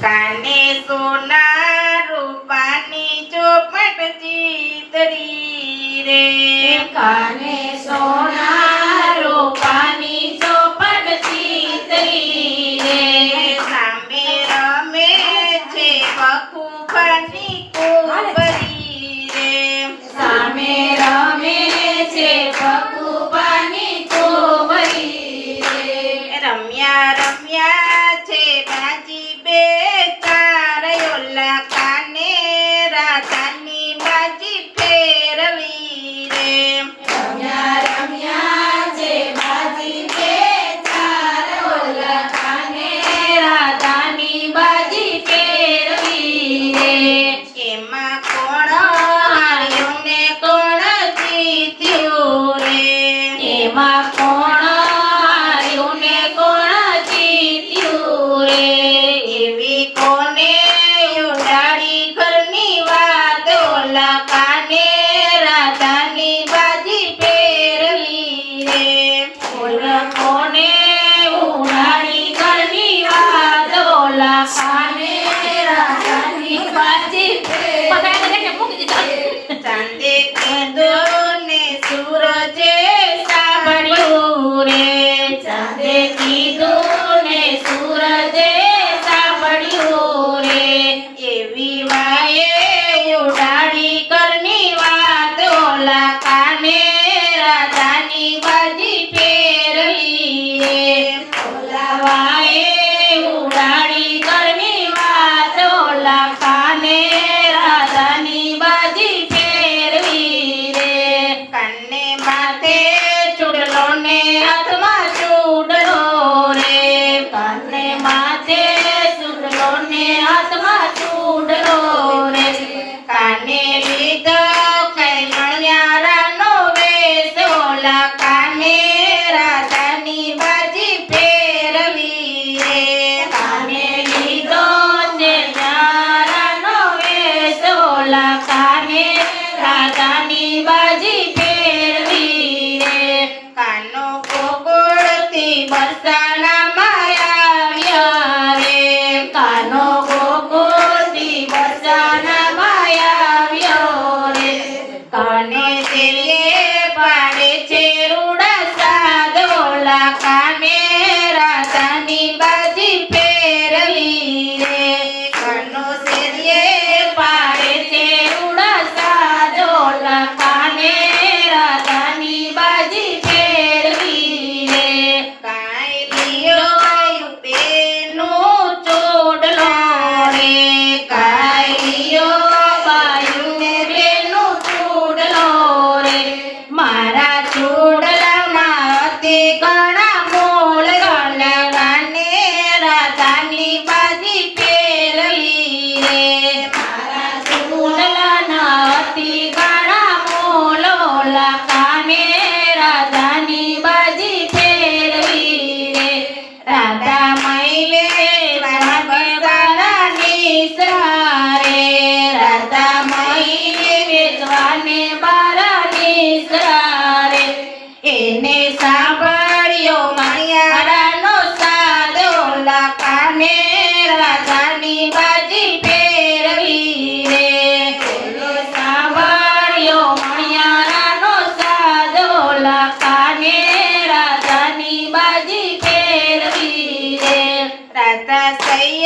કાને સોના રૂપાની ચોપટ ચીતરી રે? કાને સોના રૂપાની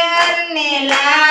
પિયરને લા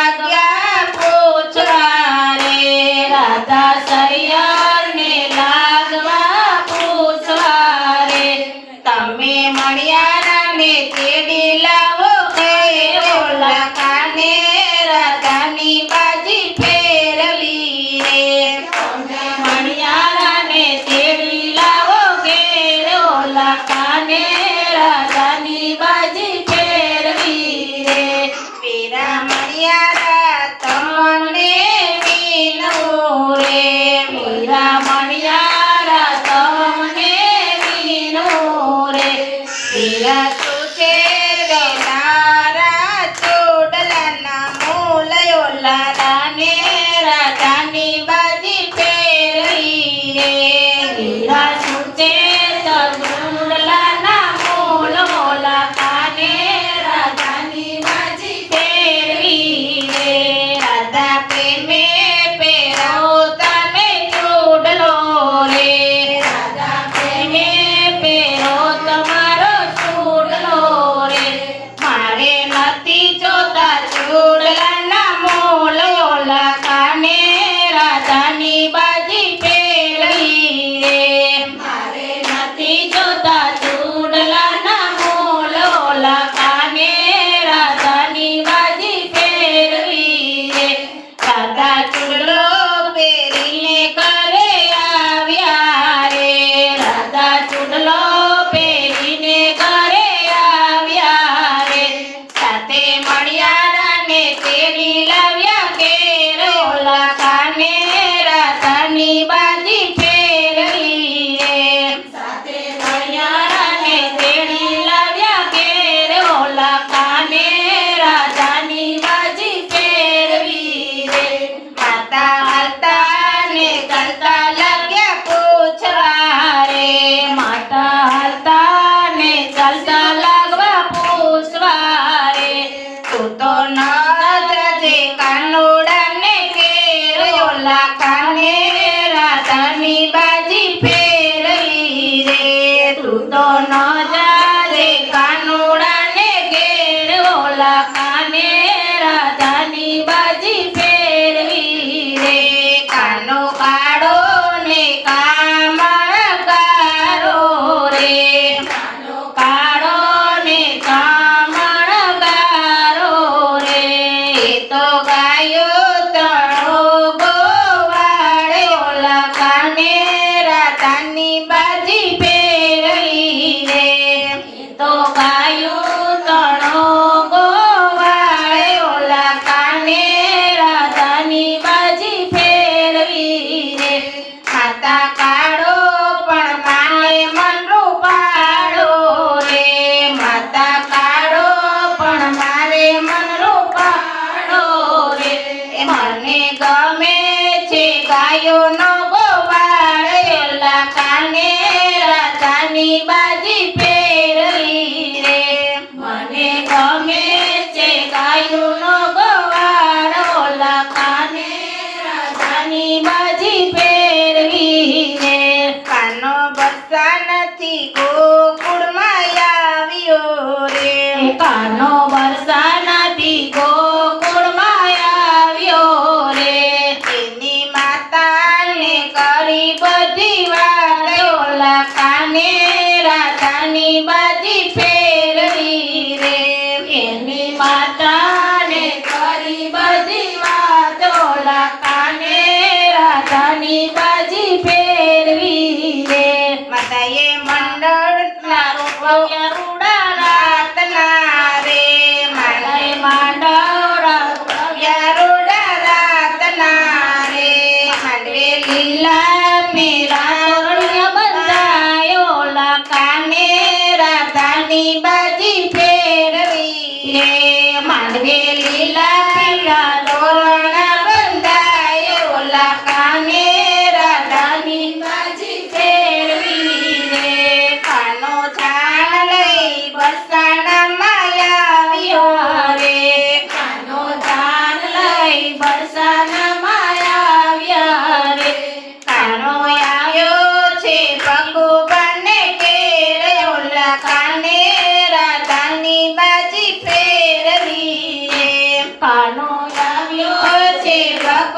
ગાયોનો ગોવાળેલા કાને રાજાની બાજી પહેરલી રે. મને ગમે છે ગાયોનો ગોવાળોલા કાને રાજાની બાજી પહેરવી રે. કાનો બસા નથી ગોકુળમાં આવ્યો રે. કાનો રાધાની બાજી ફેરવી રે. એની માતાને કરી બધી વાતો કાને રાધાની બાજી ફેરવી રે. માતાએ મંડળના રૂપવ્યા રૂડા લીલા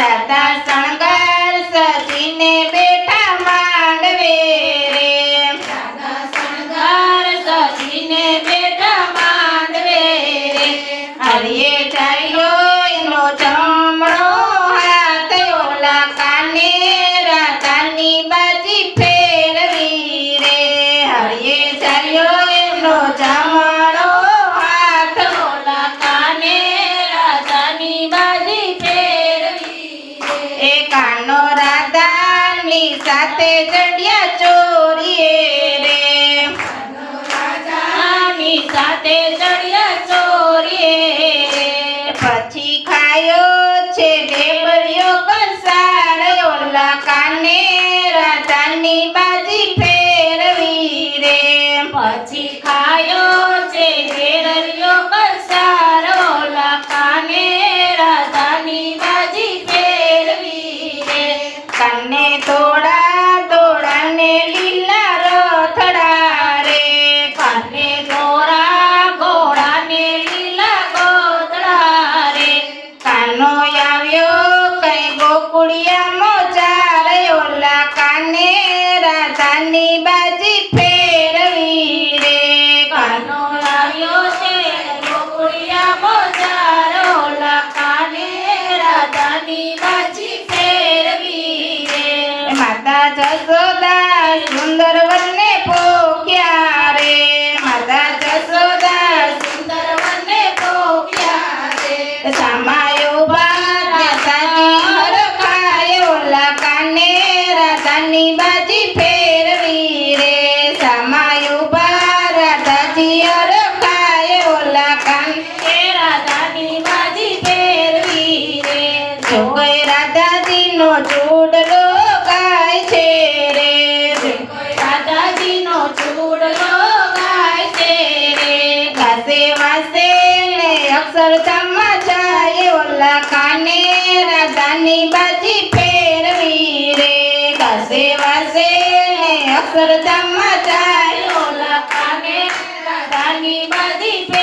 રાધા શણગાર સજીને બેઠા માંડવે રે. રાધા શણગાર સજીને બેઠા માંડવે રે. હરિયે ચાલ્યો એનો જમણો હાથ, ઓલા કાને રાધાની બાજી ફેરવી રે. હરિયે ચાલ્યો એનો જમણો સાથે ચડ્યા ચોરીએ રે. આની સાથે ચડિયા ચોરીએ પછી ખાયો છે ઢેબરિયો કંસાર. ઓલા રાજાની બાજી ફેરવી માતા સુંદર વનને પોખ્યા રે. માતા જસોદા સુંદર વનને પોખ્યા રે. સામાયો હરખાય ઓલા કાને રાધાની બાજી ફેરવી રે. સામાયો બા રાધાજી હરખાય ઓલા કાને રાધાની બાજી ફેરવી રે. જો રાધાજીનો ચૂડલો નાની બાજી ફેરવી રે? કસે વાસે ને અક્ષરધામમાં જાય. ઓલા કાને નાની બાજી